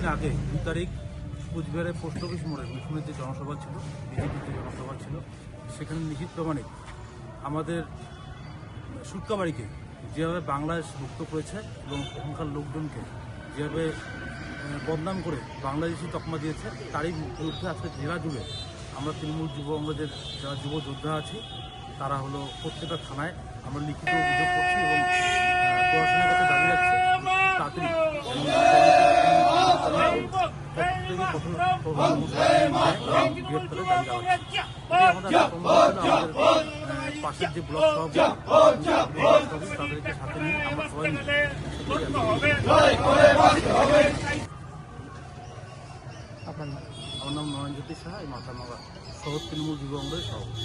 কিছুদিন আগে দু তারিখ কুচবিহারের পোস্ট অফিস মোড়ে মিঠুনের যে জনসভা ছিল বিজেপির যে জনসভা ছিল, সেখানে নিশ্চিত প্রমাণিক আমাদের সুটকাবাড়িকে যেভাবে বাংলাদেশ মুক্ত করেছে এবং ওখানকার লোকজনকে যেভাবে বদনাম করে বাংলাদেশি তকমা দিয়েছে, তারই বিরুদ্ধে আজকে জেলা জুড়ে আমরা তৃণমূল যুব কংগ্রেসের যারা যুব যোদ্ধা আছি, তারা হলো প্রত্যেকটা থানায় আমরা লিখিত অভিযোগ পাশের যে ব্লক সভাপতি তাদেরকে সাথে নিয়ে আমরা সবাই আপনার? আমার নাম নয়নজ্যোতি সাহা, এই মাথামাগা শহর তৃণমূল যুব কংগ্রেস সভাপতি